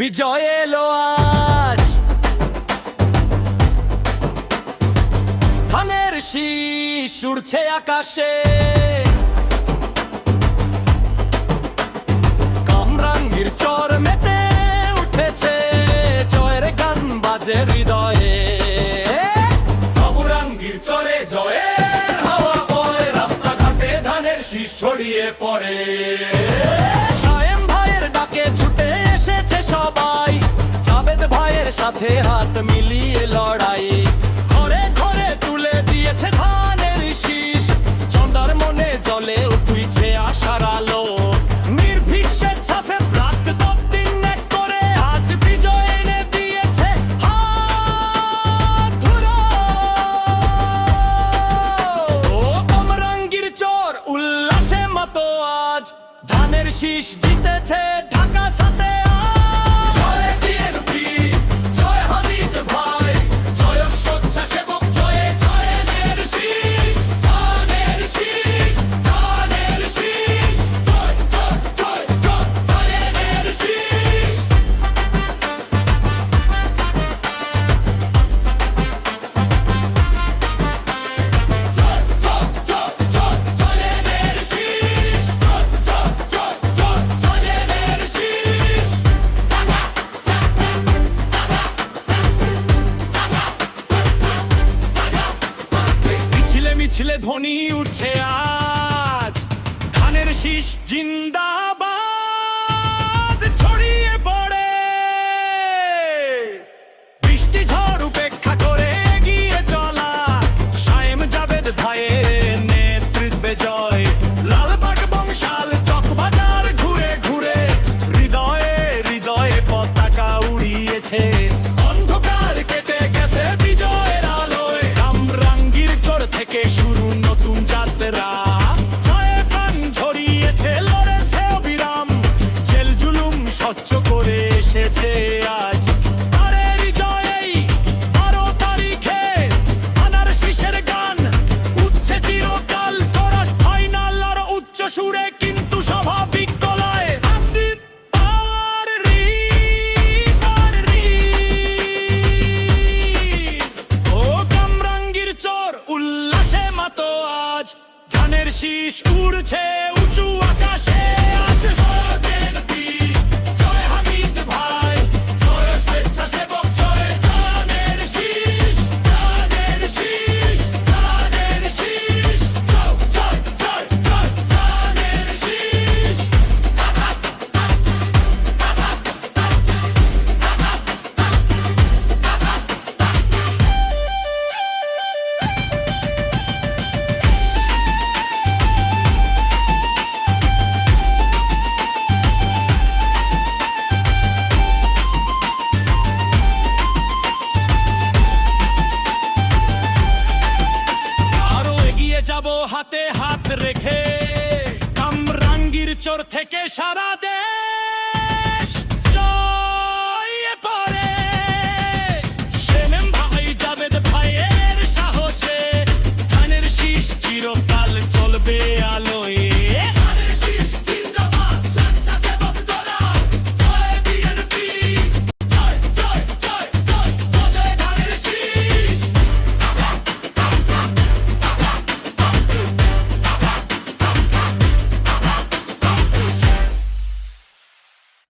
বিজয় এলো আজ। ধানের শীষ উড়ছে আকাশে। কামরাঙ্গীর চর মেতে উঠেছে জয়ের গান বাজে হৃদয়ে। কামরাঙ্গীর চরে জয়ের হাওয়া বয়, রাস্তাঘাটে ধানের শীষ ছড়িয়ে পড়ে। এসেছে সবাই। জাবেদ ভাইয়ের সাথে হাত মিলিয়ে লড়াই। ঘরে ঘরে তুলে দিয়েছে ধানের শীষ। চন্দার মনে জলে উঠুইছে আশার আলো। মতো আজ। ধানের শীষ জিতেছে ঢাকা সাথে ধ্বনি উঠছে আজ। ধানের শীষ জিন্দাবাদ। উল্লাসে মাতো আজ। ধানের শীষ উড়ছে উঁচু আকাশে। আজ চোর থেকে সারা দেশ